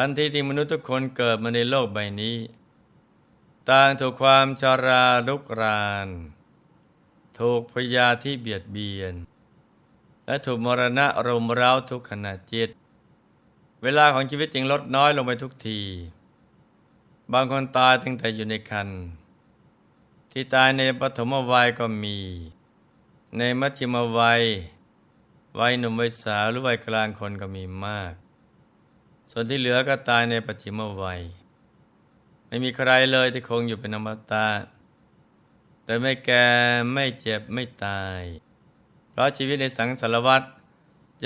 ทันทีที่มนุษย์ทุกคนเกิดมาในโลกใบนี้ ต่างถูกความชาราลุกราน ถูกพยาที่เบียดเบียน และถูกมรณะรุมเร้าทุกขณะจิต เวลาของชีวิตจึงลดน้อยลงไปทุกที บางคนตายตั้งแต่อยู่ในคันที่ตายในปฐมวัยก็มี ในมัชฌิมวัย วัยหนุ่มวัยสาวหรือวัยกลางคนก็มีมาก ส่วนที่เหลือก็ตายในปัจฉิมวัย ไม่มีใครเลยที่คงอยู่เป็นอมตะแต่ไม่แก่ไม่เจ็บไม่ตาย เพราะชีวิตในสังสารวัฏ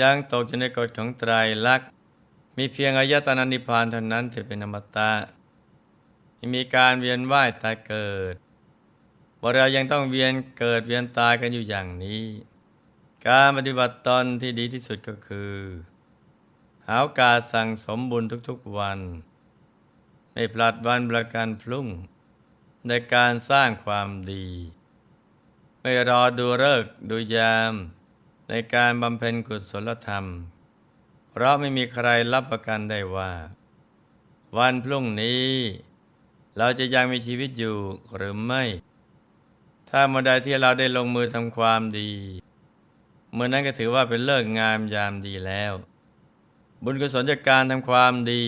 ยังตกอยู่ในกฎของไตรลักษณ์มีเพียงอายตนะนิพพานเท่านั้นที่เป็นอมตะไม่มีการเวียนว่ายตายเกิดว่าเรายังต้องเวียนเกิดเวียนตายกันอยู่อย่างนี้ การปฏิบัติตนที่ดีที่สุดก็คือ หาโอกาสสั่งสมบุญทุกๆวัน ไม่พลัดวันประกันพรุ่ง ในการสร้างความดี ไม่รอดูเลิกดูยาม ในการบำเพ็ญกุศลธรรม เพราะไม่มีใครรับประกันได้ว่า วันพรุ่งนี้ เราจะยังมีชีวิตอยู่หรือไม่ ถ้าเมื่อใดที่เราได้ลงมือทำความดี เมื่อนั้นก็ถือว่าเป็นเลิกงามยามดีแล้ว บุญกุศลจากการทำความดี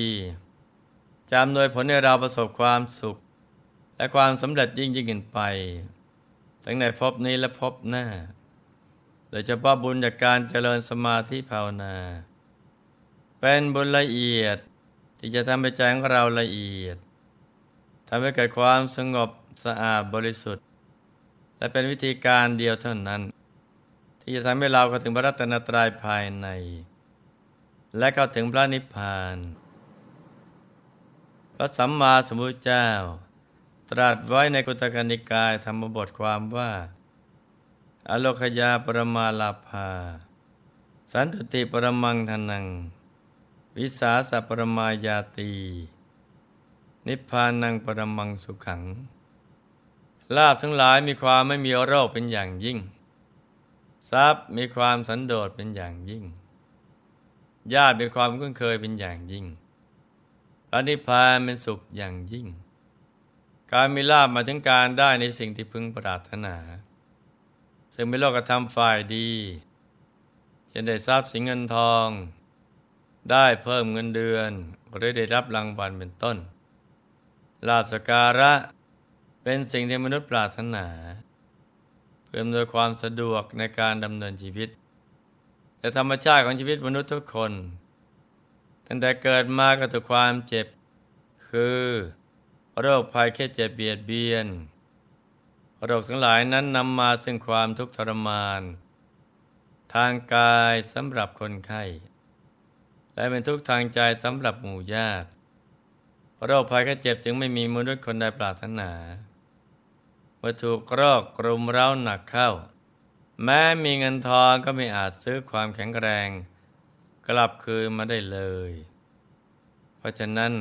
จำโดยผลให้เราประสบความสุข และความสำเร็จยิ่งยิ่งขึ้นไป ทั้งในภพนี้และภพหน้า โดยเฉพาะบุญจากการเจริญสมาธิภาวนา เป็นบุญละเอียดที่จะทำให้ใจของเราละเอียดทำให้เกิดความสงบสะอาดบริสุทธิ์ และเป็นวิธีการเดียวเท่านั้น ที่จะทำให้เราเข้าถึงพระรัตนตรัยภายใน และเข้าถึงพระนิพพาน พระสัมมาสัมพุทธเจ้า ตรัสไว้ในกุตกนิกายธรรมบทความว่า อโลคยาปรมาลาภา สันตติปรมังทนัง วิสาสะปรมายาตี นิพพานังปรมังสุขัง ลาบทั้งหลายมีความไม่มีโรคเป็นอย่างยิ่ง ทรัพย์มีความสันโดษเป็นอย่างยิ่ง ญาติมีความคุ้นเคยเป็นอย่างยิ่งพระนิพพานเป็นสุขอย่างยิ่ง การมีลาบมาถึงการได้ในสิ่งที่พึงปรารถนา ซึ่งเป็นโลกธรรมฝ่ายดีเช่นได้ทรัพย์สินเงินทอง ได้เพิ่มเงินเดือนหรือได้รับรางวัลเป็นต้น ลาบสการะเป็นสิ่งที่มนุษย์ปรารถนา เพื่อโดยความสะดวกในการดำเนินชีวิต แต่ธรรมชาติของชีวิตมนุษย์ทุกคน ตั้งแต่เกิดมาก็ถูกความเจ็บ คือโรคภัยแค่เจ็บเบียดเบียน โรคทั้งหลายนั้นนำมาซึ่งความทุกข์ทรมาน ทางกายสำหรับคนไข้ และเป็นทุกข์ทางใจสำหรับหมู่ญาติ โรคภัยแค่เจ็บจึงไม่มีมนุษย์คนใดปรารถนาเมื่อถูกโรคกรุมเร้าหนักเข้า แม้มีเงินทองก็ไม่อาจซื้อความแข็งแรง กลับคืนมาได้เลย เพราะฉะนั้น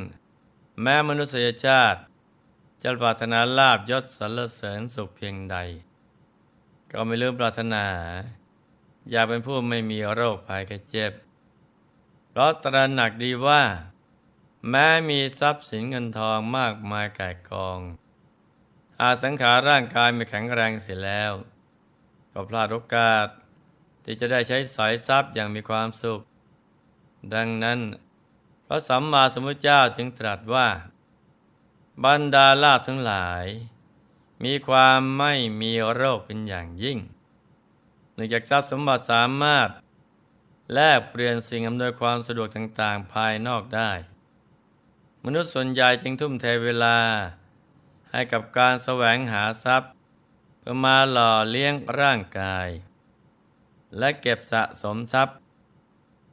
แม้มนุษยชาติ จะปรารถนาลาบยศสรรเสริญสุขเพียงใด ก็ไม่ลืมปรารถนา อย่าเป็นผู้ไม่มีโรคภัยแค่เจ็บ เพราะตระหนักดีว่า แม้มีทรัพย์สินเงินทองมากมายก่ายกอง อาจสังขารร่างกายไม่แข็งแรงเสียแล้ว ก็พลาดโอกาส ที่จะได้ใช้สอยทรัพย์อย่างมีความสุข ดังนั้น พระสัมมาสัมพุทธเจ้าจึงตรัสว่า บรรดาลาภทั้งหลาย มีความไม่มีโรคเป็นอย่างยิ่งเนื่องจากทรัพย์สมบัติสามารถ แลกเปลี่ยนสิ่งอำนวยความสะดวกต่างๆ ภายนอกได้ มนุษย์ส่วนใหญ่จึงทุ่มเทเวลาให้กับการแสวงหาทรัพย์ เพื่อมาหล่อเลี้ยงร่างกาย และเก็บสะสมทรัพย์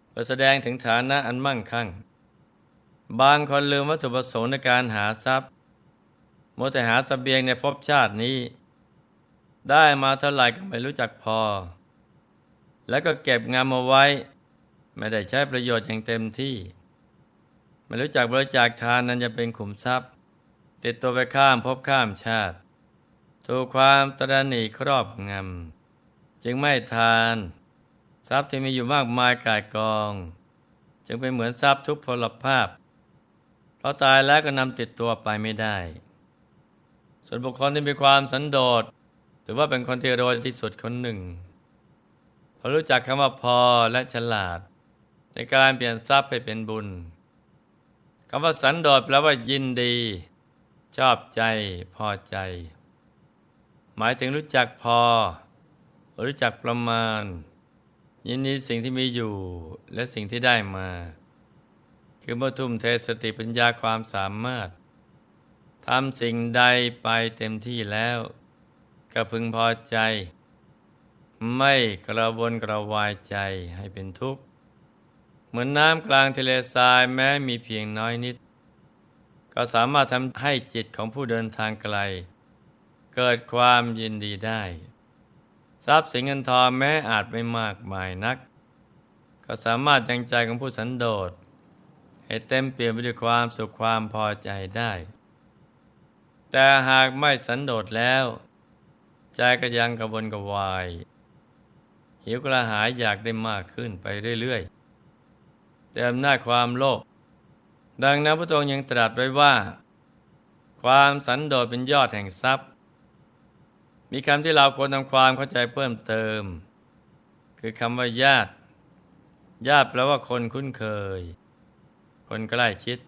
เพื่อแสดงถึงฐานะอันมั่งคั่ง บางคนลืมวัตถุประสงค์ในการหาทรัพย์มัวแต่หาสเสบียงในภพชาตินี้ ได้มาเท่าไหร่ก็ไม่รู้จักพอ แล้วก็เก็บงามเอาไว้ ไม่ได้ใช้ประโยชน์อย่างเต็มที่ ไม่รู้จักบริจาคทานนั้นจะเป็นขุมทรัพย์ ติดตัวไปข้ามภพข้ามชาติ ถูกความตระหนี่ครอบงำ จึงไม่ทาน ทรัพย์ที่มีอยู่มากมายกายกอง จึงเป็นเหมือนทรัพย์ทุกพลภาพเพราะตายแล้วก็นำติดตัวไปไม่ได้ ส่วนบุคคลที่มีความสันโดษถือว่าเป็นคนที่รวยที่สุดคนหนึ่งพราะรู้จักคำว่าพอและฉลาด ในการเปลี่ยนทรัพย์ให้เป็นบุญคำว่าสันโดษแปลว่ายินดี ชอบใจพอใจ มายถึงรู้จักพอ รู้จักประมาณ ยินดีสิ่งที่มีอยู่และสิ่งที่ได้มา คือเมื่อทุ่มเทสติปัญญาความสามารถทำสิ่งใดไปเต็มที่แล้วก็พึงพอใจ ไม่กระวนกระวายใจให้เป็นทุกข์ เหมือนน้ำกลางทะเลทรายแม้มีเพียงน้อยนิด ก็สามารถทำให้จิตของผู้เดินทางไกล เกิดความยินดีได้ ทรัพย์สินเงินทองแม้อาจไม่มากมายนัก ก็สามารถยังใจของผู้สันโดษ ให้เต็มเปลี่ยนไปด้วยความสุขความพอใจได้ แต่หากไม่สันโดษแล้ว ใจก็ยังกระวนกระวาย หิวกระหายอยากได้มากขึ้นไปเรื่อยๆ แต่อำนาจความโลภดังนั้นพระองค์ยังตรัสไว้ว่า ความสันโดษเป็นยอดแห่งทรัพย์ มีคำที่เราควรทำความเข้าใจเพิ่มเติม คือคำว่าญาติ ญาติแปลว่าคนคุ้นเคย คนใกล้ชิด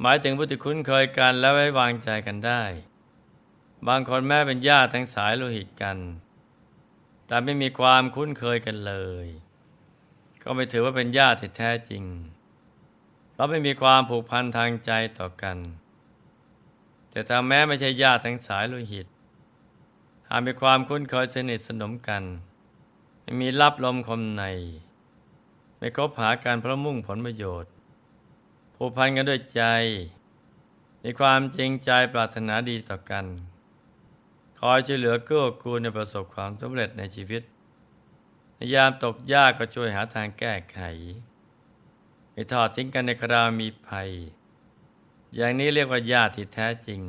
หมายถึงผู้ที่คุ้นเคยกันและไว้วางใจกันได้ บางคนแม้เป็นญาติทั้งสายโลหิตกัน แต่ไม่มีความคุ้นเคยกันเลย ก็ไม่ถือว่าเป็นญาติที่แท้จริง เพราะไม่มีความผูกพันทางใจต่อกัน แต่ถ้าแม้ไม่ใช่ญาติทั้งสายโลหิต หากมีความคุ้นเคยสนิทสนมกัน ไม่มีรับลมคมใน ไม่คบหาการเพราะมุ่งผลประโยชน์ ผูกพันกันด้วยใจ มีความจริงใจปรารถนาดีต่อกัน คอยช่วยเหลือเกื้อกูลในประสบความสำเร็จในชีวิตในยามตกยากก็ช่วยหาทางแก้ไขไม่ทอดทิ้งกันในคราวมีภัย อย่างนี้เรียกว่าญาติที่แท้จริง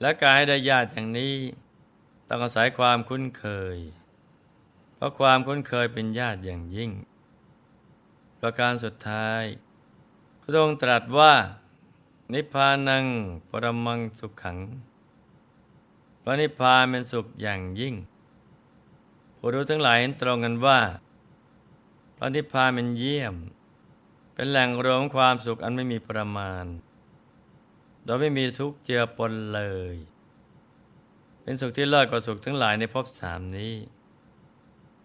และการให้ได้ญาติอย่างนี้ ต้องอาศัยความคุ้นเคย เพราะความคุ้นเคยเป็นญาติอย่างยิ่ง ประการสุดท้าย พระองค์ตรัสว่า นิพพานังปรมังสุขขังพระนิพพานเป็นสุขอย่างยิ่งผู้รู้ทั้งหลายเห็นตรงกันว่าพระนิพพานเป็นเยี่ยม เป็นแหล่งรวมความสุขอันไม่มีประมาณ โดยไม่มีทุกข์เจือปนเลย เป็นสุขที่เลิศกว่าสุขทั้งหลายในภพสามนี้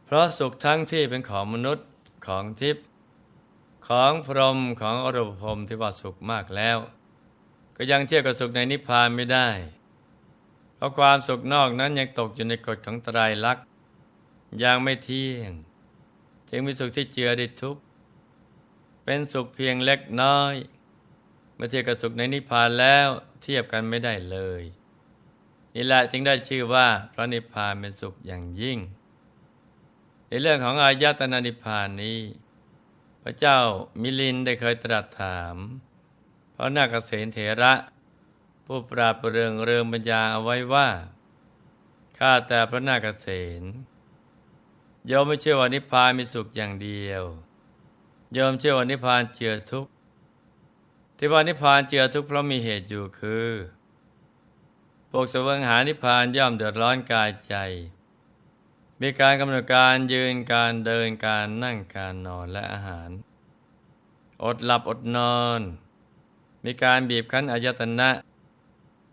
เพราะสุขทั้งที่เป็นของมนุษย์ของทิพย์ของพรหมของอรูปพรหมที่ว่าสุขมากแล้ว ก็ยังเทียบกับสุขในนิพพานไม่ได้ เพราะความสุขนอกนั้นยังตกอยู่ในกฎของตรลักษณ์ยังไม่เที่ยง จึงมีสุขที่เจือด้ทุกข์เป็นสุขเพียงเล็กน้อย มื่อเทียบกับสุขในนิพพานแล้วเทียบกันไม่ได้เลยนี่แหละจึงได้ชื่อว่าพระนิพพานเป็นสุขอย่างยิ่ง ในเรื่องของอายตนะนิพพานนี้ พระเจ้ามิลินได้เคยตรัสถามพระนาคเษนเถระ ผู้ปราบเรืองเรืองปัญญาเอาไว้ว่าข้าแต่พระนาคเษนโยมไม่เชื่อว่านิพพานมีสุขอย่างเดียว โยมเชื่อว่านิพพานเจือทุกข์ ที่ว่านิพพานเจือทุกข์เพราะมีเหตุอยู่คือพวกเสวงหานิพพานย่อมเดือดร้อนกายใจ มีการกำหนดการยืนการเดินการนั่งการนอนและอาหาร อดหลับอดนอน มีการบีบคั้นอายตนะ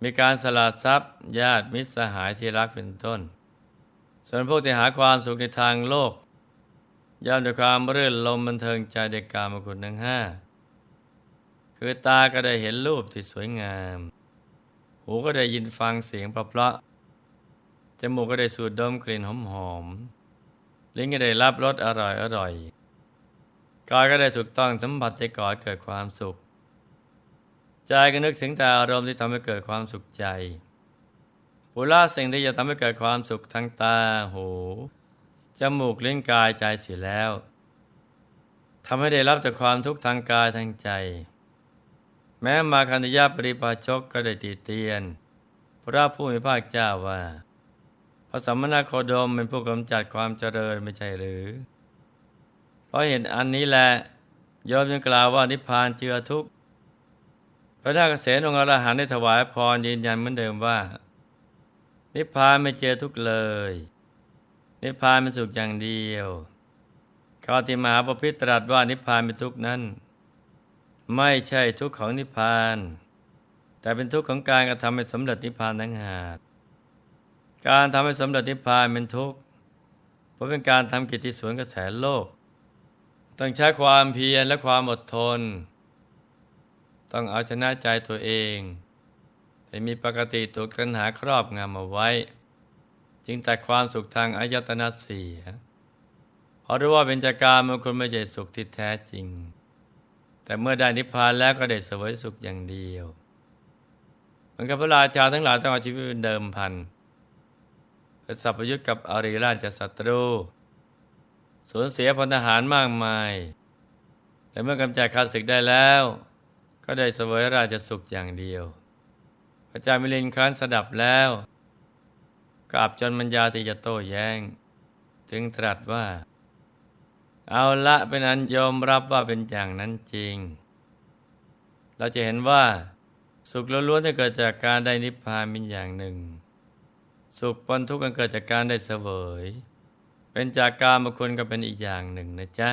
มีการสละทรัพย์ ญาติมิตรสหายที่รักเป็นต้น ส่วนพวกที่หาความสุขในทางโลกย่อมด้วยความเรื่นลมบันเทิงใจเด็กกามคุณทั้งห้า คือตาก็ได้เห็นรูปที่สวยงาม หูก็ได้ยินฟังเสียงเพราะๆจมูกก็ได้สูดดมกลิ่นหอมๆลิ้นก็ได้รับรสอร่อยอร่อยกายก็ได้ถูกต้องสัมผัสใจก่อเกิดความสุข ใจก็นึกถึงแต่อารมณ์ที่ทำให้เกิดความสุขใจผู้ละสิ่งที่จะทำให้เกิดความสุขทางตาหูจมูกลิ้นกายใจเสียแล้วทำให้ได้รับจากความทุกข์ทางกายทางใจ แม้มาคันธยาปริปาชกก็ได้ตีเตียน พระผู้มีพระเจ้าว่า พระสัมมานาโคดมเป็นผู้กำจัดความเจริญไม่ใช่หรือ เพราะเห็นอันนี้แหละยอมยังกล่าวว่านิพพานเจือทุกข์พระนาคเษนองค์อรหันต์ได้ถวายพรยืนยันเหมือนเดิมว่า นิพพานไม่เจอทุกข์เลย นิพพานเป็นสุขอย่างเดียวข้อที่มหาปพิตรัสว่านิพพานเป็นทุกข์นั้น ไม่ใช่ทุกข์ของนิพพาน แต่เป็นทุกข์ของการกระทำให้สำเร็จนิพพานทั้งหากการทำให้สำเร็จนิพพานเป็นทุกข์เพราะเป็นการทำกิจที่สวนกระแสโลก ต้องใช้ความเพียรและความอดทน ต้องเอาชนะใจตัวเองแต่มีปกติถูกตัณหาครอบงำเอาไว้ จึงตัดความสุขทางอายตนะเสียเพราะรู้ว่าเป็นจากการมันคนไม่ใช่สุขที่แท้จริง แต่เมื่อได้นิพพานแล้วก็ได้เสวยสุขอย่างเดียวมันกับพระราชาทั้งหลายต้องเอาชีวิตเป็นเดิมพันเพื่อสัพยุทธกับอริราชศัตรูสูญเสียพลทหารมากมาย แต่เมื่อกำจัดข้าศึกได้แล้ว ก็ได้เสวยราชสุขอย่างเดียว พระเจ้ามิลินครั้นสดับแล้วก็อับจนมัญญาที่จะโต้แย้ง จึงตรัสว่า เอาละเป็นอันยอมรับว่าเป็นอย่างนั้นจริง เราจะเห็นว่า สุขล้วนๆที่เกิดจากการได้นิพพานเป็นอย่างหนึ่ง สุขปนทุกข์กันเกิดจากการได้เสวย เป็นจากการบุคคลก็เป็นอีกอย่างหนึ่งนะจ๊ะ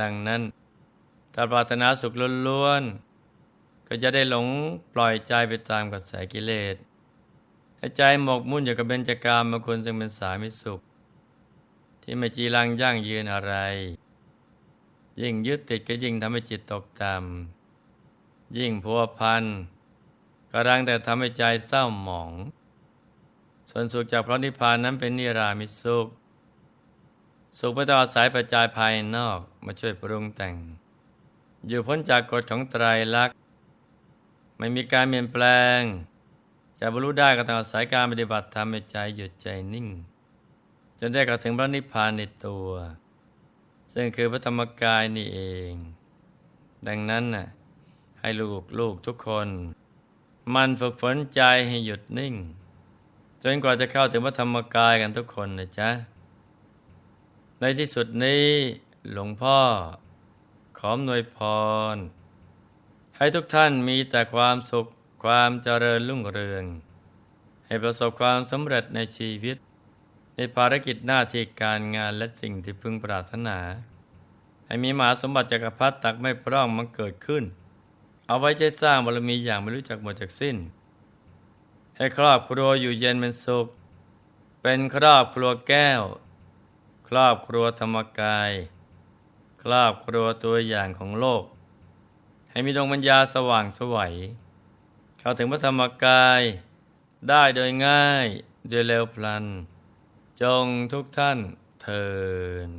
ดังนั้นถ้าปรารถนาสุขล้วนๆก็จะได้หลงปล่อยใจไปตามกระแสกิเลสให้ใจหมกมุ่นอยู่กับเบญจากามบางคนจึงเป็นสายไม่สุข ที่ไม่จีรังยั่งยืนอะไร ยิ่งยึดติดก็ยิ่งทำให้จิตตกต่ำยิ่งพัวพันก็รังแต่ทำให้ใจเศร้าหมอง ส่วนสุขจากพระนิพพานนั้นเป็นนิรามิสุข สุขไม่ต้องอาศัยปัจจัยภายนอกมาช่วยปรุงแต่ง อยู่พ้นจากกฎของไตรลักษณ์ไม่มีการเปลี่ยนแปลง จะบรรลุได้ก็ต้องอาศัยการปฏิบัติทำให้ใจหยุดใจนิ่ง นได้เข้าถึงพระนิพพานในตัว ซึ่งคือพระธรรมกายนี่เอง ดังนั้นน่ะให้ลูกลูกทุกคน มันฝึกฝนใจให้หยุดนิ่ง จนกว่าจะเข้าถึงพระธรรมกายกันทุกคนนะจ๊ะ ในที่สุดนี้หลวงพ่อ ขอหน่วยพร ให้ทุกท่านมีแต่ความสุขความเจริญรุ่งเรือง ให้ประสบความสำเร็จในชีวิต ในภารกิจหน้าที่การงานและสิ่งที่พึงปรารถนา ให้มีมหาสมบัติจักรพรรดิตักไม่พร่องมันเกิดขึ้น เอาไว้ใช้สร้างบารมีอย่างไม่รู้จักหมดจากสิ้น ให้ครอบครัวอยู่เย็นเป็นสุข เป็นครอบครัวแก้ว ครอบครัวธรรมกาย ครอบครัวตัวอย่างของโลก ให้มีดวงปัญญาสว่างสวัย เข้าถึงพระธรรมกายได้โดยง่ายโดยเร็วพลัน จงทุกท่านเทิน